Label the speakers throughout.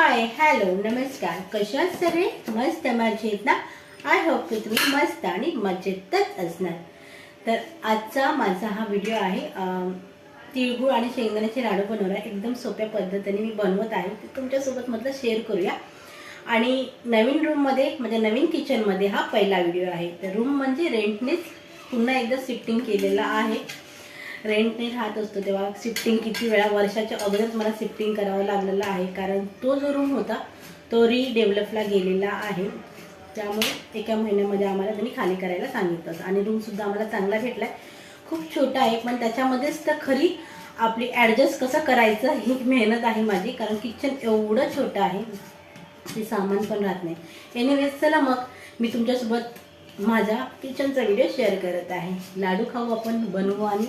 Speaker 1: Hi hello नमस्कार. कशा आहात सगळे? मस्त मजेत ना? आय होप की तुम्ही मस्त आणि मजेतच असणार. तर आजचा माझा हा व्हिडिओ आहे तिळगूळ तिळगुळ आणि शेंगदाण्याचे लाडू बनवणार एकदम सोप्या पद्धतीने मी बनवत आहे. ते तुमच्यासोबत म्हटलं शेअर करूया. आणि नवीन रूममध्ये म्हणजे नवीन किचनमध्ये हा पहिला व्हिडिओ आहे. तर रूम म्हणजे रेंटनेच पुन्हा एकदा शिफ्टिंग केलेला आहे. रेंटने राहत असतो तेव्हा शिफ्टिंग किती वेळा वर्षाच्या अगोदरच मला शिफ्टिंग करावं लागलेलं आहे. कारण तो जो रूम होता तो रिडेव्हलपला गेलेला आहे. त्यामुळे एका महिन्यामध्ये आम्हाला त्यांनी खाली करायला सांगितलं आणि रूमसुद्धा आम्हाला चांगला भेटला आहे खूप छोटा आहे पण त्याच्यामध्येच तर खरी आपली ॲडजस्ट कसं करायचं ही मेहनत आहे माझी. कारण किचन एवढं छोटं आहे ते सामान पण राहत नाही. एनिवेज चला मग मी तुमच्यासोबत माझा किचनचा व्हिडिओ शेअर करत आहे. लाडू खाऊ आपण बनवू आणि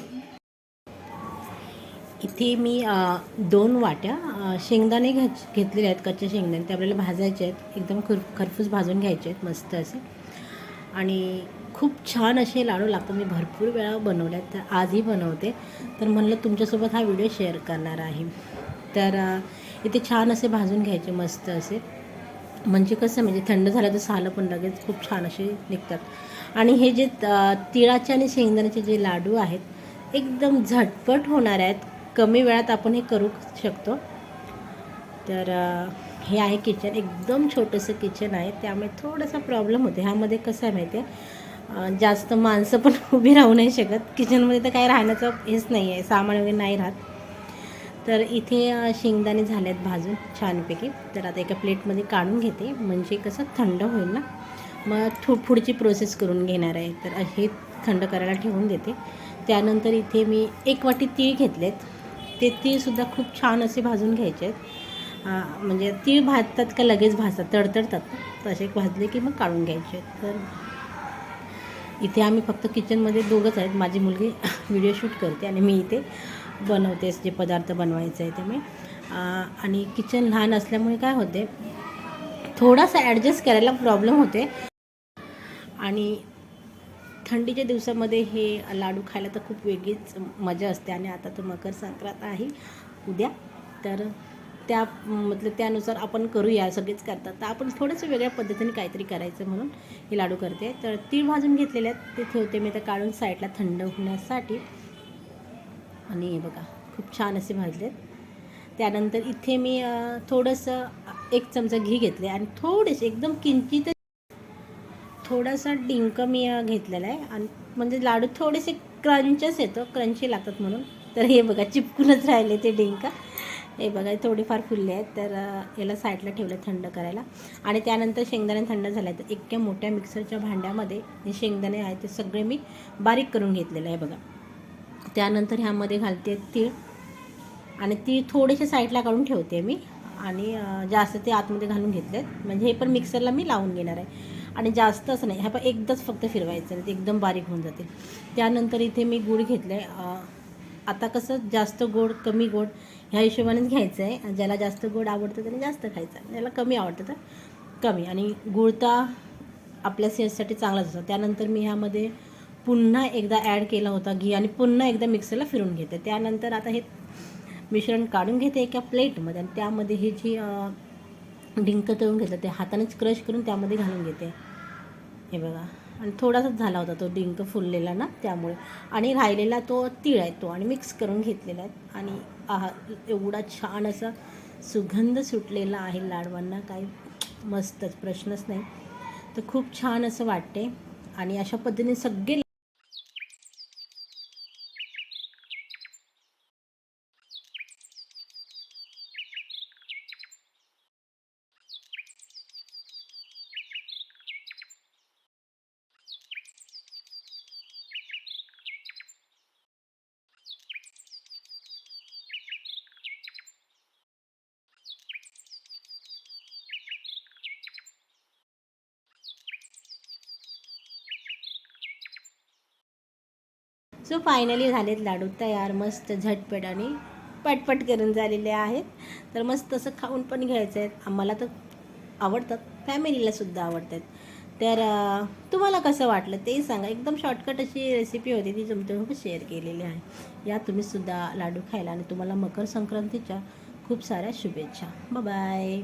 Speaker 1: इथे मी दोन वाट्या शेंगदाणे घे घेतलेले आहेत कच्चे शेंगदाणे. ते आपल्याला भाजायचे आहेत. एकदम खुर खरपूस भाजून घ्यायचे आहेत मस्त असे. आणि खूप छान असे लाडू लागतात. मी भरपूर वेळा बनवले आहेत. तर आजही बनवते. तर म्हणलं तुमच्यासोबत हा व्हिडिओ शेअर करणार आहे. तर इथे छान असे भाजून घ्यायचे मस्त असे. म्हणजे कसं म्हणजे थंड झालं तर सालं पण लगेच खूप छान असे निघतात. आणि हे जे तिळाचे आणि शेंगदाण्याचे जे लाडू आहेत एकदम झटपट होणार आहेत. कमी वेळात आपण हे करू शकतो. तर हे आहे किचन एकदम छोटंसं किचन आहे. त्यामुळे थोडासा प्रॉब्लेम होते ह्यामध्ये कसं आहे माहिती आहे जास्त माणसं पण उभी राहू नाही शकत. किचनमध्ये तर काही राहण्याचं हेच नाही आहे सामान वगैरे नाही राहत. तर इथे शेंगदाणे झाले आहेत भाजून छानपैकी. तर आता एका प्लेटमध्ये काढून घेते. म्हणजे कसं थंड होईल ना? मग थो पुढची प्रोसेस करून घेणार आहे. तर हे थंड करायला ठेवून देते. त्यानंतर इथे मी एक वाटी तीळ घेतलेत. ते तीळसुद्धा खूप छान असे भाजून घ्यायचे आहेत. म्हणजे तीळ भाजतात का लगेच भाजतात तडतडतात. तसे भाजले की मग काढून घ्यायचे आहेत. तर इथे आम्ही फक्त किचनमध्ये दोघंच आहेत. माझी मुलगी व्हिडिओ शूट करते आणि मी इथे बनवते जे पदार्थ बनवायचे आहे ते मी. आणि किचन लहान असल्यामुळे काय होते थोडासा ॲडजस्ट करायला प्रॉब्लेम होते. आणि थंडीच्या दिवसामध्ये हे लाडू खायला तर खूप वेगळीच मजा असते आणि आता तर मकर संक्रांत आहे. उद्या. तर त्या मतलब त्यानुसार आपण करूया सगळेच करतात. तर आपण थोडंसं वेगळ्या पद्धतीने काहीतरी करायचं म्हणून हे लाडू करते. तर तीळ भाजून घेतलेले आहेत. ते ठेवते मी तर काढून साईडला थंड होण्यासाठी. आणि हे बघा खूप छान असे भाजलेत. त्यानंतर इथे मी थोडंसं एक चमचा घी घेतले आणि थोडेसे एकदम किंचित थोडासा डिंक मी घेतलेला आहे. आणि म्हणजे लाडू थोडेसे क्रंचच येतो क्रंची लागतात म्हणून. तर हे बघा चिपकूनच राहिले ते डिंक. हे बघा थोडेफार फुलले आहेत. तर याला साईडला ठेवलं थंड करायला. आणि त्यानंतर शेंगदाणे थंड झाले तर इतक्या मोठ्या मिक्सरच्या भांड्यामध्ये जे शेंगदाणे आहेत ते सगळे मी बारीक करून घेतलेलं आहे बघा. त्यानंतर ह्यामध्ये घालते तीळ. आणि तीळ थोडेसे साईडला काढून ठेवते मी. आणि जास्त ते आतमध्ये घालून घेतले म्हणजे हे पण मिक्सरला मी लावून घेणार आहे. आणि जास्तच नाही. ह्या पण एकदाच फक्त फिरवायचं नाही ते एकदम बारीक होऊन जाते त्यानंतर इथे मी गूळ घेतलं आहे आता कसं जास्त गोड कमी गोड ह्या हिशोबानेच घ्यायचं आहे ज्याला जास्त गोड आवडतं त्याने जास्त खायचं ज्याला कमी आवडतं तर कमी. आणि गुळता आपल्या सेहतसाठी चांगलाच होता त्यानंतर मी ह्यामध्ये पुन्हा एकदा ॲड केला होता घी आणि पुन्हा एकदा मिक्सरला फिरून घेते. त्यानंतर आता हे मिश्रण काढून घेते एका प्लेटमध्ये आणि त्यामध्ये हे जी डिंक तळून घेतलं ते हातानेच क्रश करून त्यामध्ये घालून घेते. हे बघा. आणि थोडासाच झाला होता तो डिंक फुललेला ना त्यामुळे. आणि राहिलेला तो तीळ आहे तो आणि मिक्स करून घेतलेला आहे. आणि आहा एवढा छान असा सुगंध सुटलेला आहे लाडवांना काही मस्तच प्रश्नच नाही. तर खूप छान असं वाटते आणि अशा पद्धतीने सगळे सो फायनली झालेत लाडू तयार मस्त झटपट आणि पटपट करून झालेले आहेत. तर मस्त असं खाऊन पण घ्यायचं आहेत आम्हाला तर आवडतात. फॅमिलीलासुद्धा आवडत आवडतात. तर तुम्हाला कसं वाटलं ते सांगा. एकदम शॉर्टकट अशी रेसिपी होती ती तुमच्यासोबत शेअर केलेली आहे. या तुम्हीसुद्धा लाडू खायला आणि तुम्हाला मकर संक्रांतीच्या खूप साऱ्या शुभेच्छा. बाय